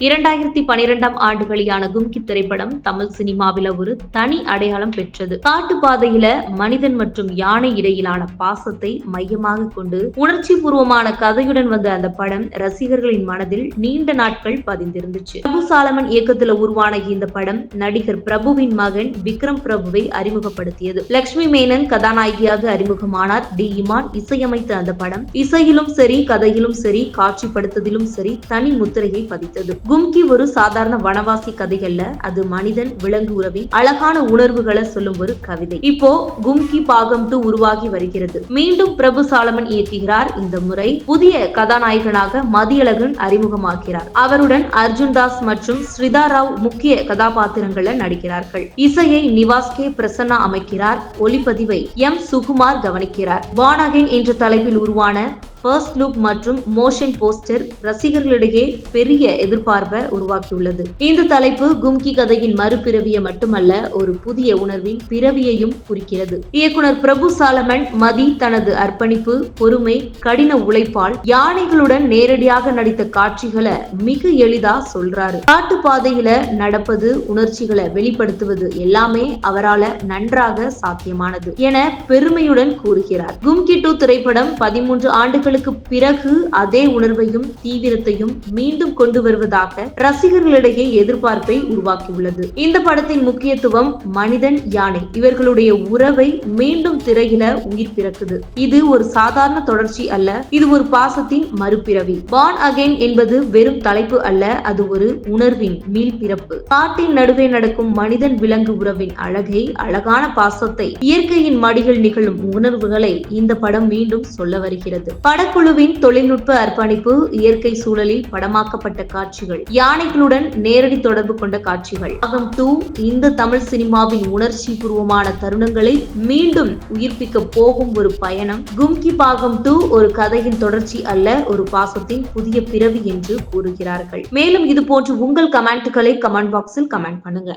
இரண்டாயிரத்தி பனிரெண்டாம் ஆண்டு வெளியான கும்கி திரைப்படம் தமிழ் சினிமாவில ஒரு தனி அடையாளம் பெற்றது. காட்டுப்பாதையில மனிதன் மற்றும் யானை இடையிலான பாசத்தை மையமாக கொண்டு உணர்ச்சி பூர்வமான கதையுடன் வந்த அந்த படம் ரசிகர்களின் மனதில் நீண்ட நாட்கள் பதிந்திருந்துச்சு. பிரபு சாலமன் இயக்கத்துல உருவான இந்த படம் நடிகர் பிரபுவின் மகன் விக்ரம் பிரபுவை அறிமுகப்படுத்தியது. லட்சுமி மேனன் கதாநாயகியாக அறிமுகமானார் டி. இமான். இசையமைத்த அந்த படம் இசையிலும் சரி கதையிலும் சரி காட்சிப்படுத்துதிலும் சரி தனி முத்திரையை பதித்தது. கும்கி ஒரு சாதாரண வனவாசி கதைகள்ல அது மனிதன் விலங்கு உறவின் அழகான உணர்வுகளை சொல்லும் ஒரு கவிதை. இப்போ கும்கி பாகம் டூ உருவாகி வருகிறது. மீண்டும் பிரபு சாலமன் இயக்குகிறார் இந்த முறை. புதிய கதாநாயகனாக மதியழகன் அறிமுகமாகிறார். அவருடன் அர்ஜுன் தாஸ் மற்றும் ஸ்ரிதா ராவ் முக்கிய கதாபாத்திரங்களை நடிக்கிறார்கள். இசையை நிவாஸ் கே. பிரசன்னா அமைக்கிறார். ஒளிப்பதிவை எம். சுகுமார் கவனிக்கிறார். வானகன் என்ற தலைப்பில் உருவான ஃபர்ஸ்ட் லுக் மற்றும் மோஷன் போஸ்டர் ரசிகர்களிடையே பெரிய எதிர்பார்ப்பை உருவாக்கியுள்ளது. இந்த தலைப்பு கும்கி கதையின் மறுபிறவியை மட்டுமல்ல ஒரு புதிய உணர்வின் பிறவியையும் குறிக்கிறது. இயக்குனர் பிரபு சாலமன் மதி தனது அர்ப்பணிப்பு பொறுமை கடின உழைப்பால் யானைகளுடன் நேரடியாக நடித்த காட்சிகளை மிக எளிதா சொல்றாரு. காட்டு பாதையில நடப்பது உணர்ச்சிகளை வெளிப்படுத்துவது எல்லாமே அவரால் நன்றாக சாத்தியமானது என பெருமையுடன் கூறுகிறார். கும்கி டூ திரைப்படம் பதிமூன்று ஆண்டுகளுக்கு பிறகு அதே உணர்வையும் தீவிரத்தையும் மீண்டும் கொண்டு வருவதாக ரசிகர்களிடையே எதிர்பார்ப்பை உருவாக்கியுள்ளது. இந்த படத்தின் முக்கியத்துவம் மனிதன் யானை. இவர்களுடைய உறவை மீண்டும் திரையில உயிர் பிறக்குது. இது ஒரு சாதாரண தொடர்ச்சி அல்ல இது ஒரு பாசத்தின் மறுபிறவி. பான் அகைன் என்பது வெறும் தலைப்பு அல்ல அது ஒரு உணர்வின் மீள்பிறப்பு. காட்டின் நடுவே நடக்கும் மனிதன் விலங்கு உறவின் அழகை அழகான பாசத்தை இயற்கையின் மடிகள் நிகழும் உணர்வுகளை இந்த படம் மீண்டும் சொல்ல வருகிறது. படக்குழுவின் தொழில்நுட்ப அர்ப்பணிப்பு இயற்கை சூழலில் படமாக்கப்பட்ட காட்சிகள் யானைகளுடன் நேரடி தொடர்பு கொண்ட காட்சிகள். அகம் டூ இந்த தமிழ் சினிமாவின் உணர்ச்சி பூர்வமான தருணங்களை மீண்டும் உயிர்ப்பிக்க போகும் ஒரு பயணம். கும்கி பாகம் டூ ஒரு கதையின் தொடர்ச்சி அல்ல ஒரு பாசத்தின் புதிய பிறவி என்று கூறுகிறார்கள். மேலும் இது போன்று உங்கள் கமெண்ட்டுகளை கமெண்ட் பாக்ஸில் கமெண்ட் பண்ணுங்க.